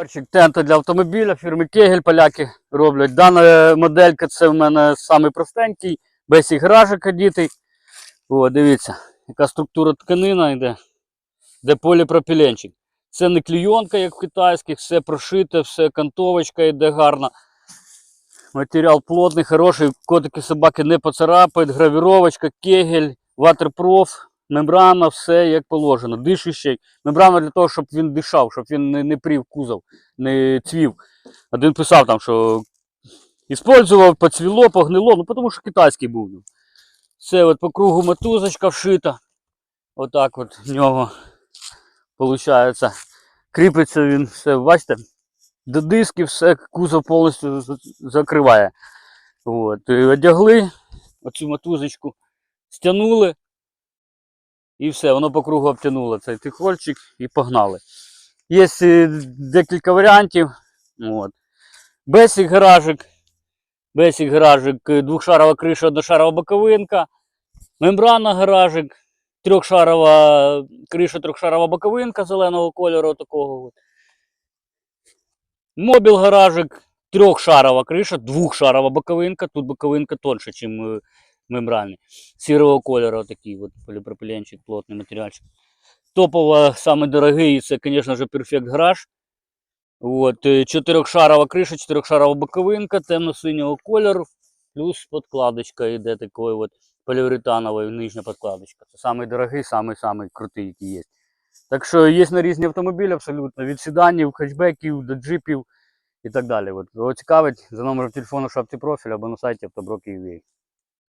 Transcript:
Парчик тента для автомобіля фірми Кегель поляки роблять. Дана моделька це в мене самий простенький, без гаражик одітий. О, дивіться, яка структура тканина йде, де поліпропіленчик. Це не клійонка, як в китайських, все прошите, все кантовочка йде гарна. Матеріал плотний, хороший, котики собаки не поцарапають, гравіровочка, кегель, ватерпроф, мембрана, все як положено. Дишущий. Мембрана для того, щоб він дишав, щоб він не, не прів кузов, не цвів. Один писав там, що іспользував, поцвіло, погнило, ну тому що китайський був. ну. Все от по кругу мотузочка вшита. Отак от в нього виходить. Кріпиться він все, бачите, до дисків все, кузов повністю закриває. От. І одягли оцю мотузочку, стягнули. І все, воно по кругу обтянуло цей тихольчик і погнали. Є е, декілька варіантів. От. Бесік гаражик. Бесік гаражик, е, двохшарова криша, одношарова боковинка. Мембрана гаражик, трьохшарова криша, трьохшарова боковинка зеленого кольору такого. Мобіл гаражик, трьохшарова криша, двохшарова боковинка. Тут боковинка тоньше, ніж мембрани. Сірого кольору такий от поліпропиленчик, плотний матеріальчик. Топово, саме дорогий, це, звісно ж, Perfect Garage. От, е, чотирьохшарова криша, чотирьохшарова боковинка темно-синього кольору, плюс подкладочка йде такою от поліуретановою, нижня подкладочка. Це самий дорогий, самий самий крутий, який є. Так що є на різні автомобілі абсолютно, від седанів, хетчбеків до джипів і так далі. От, цікавить, за номером телефону в шапці профіля або на сайті автоброки.ua.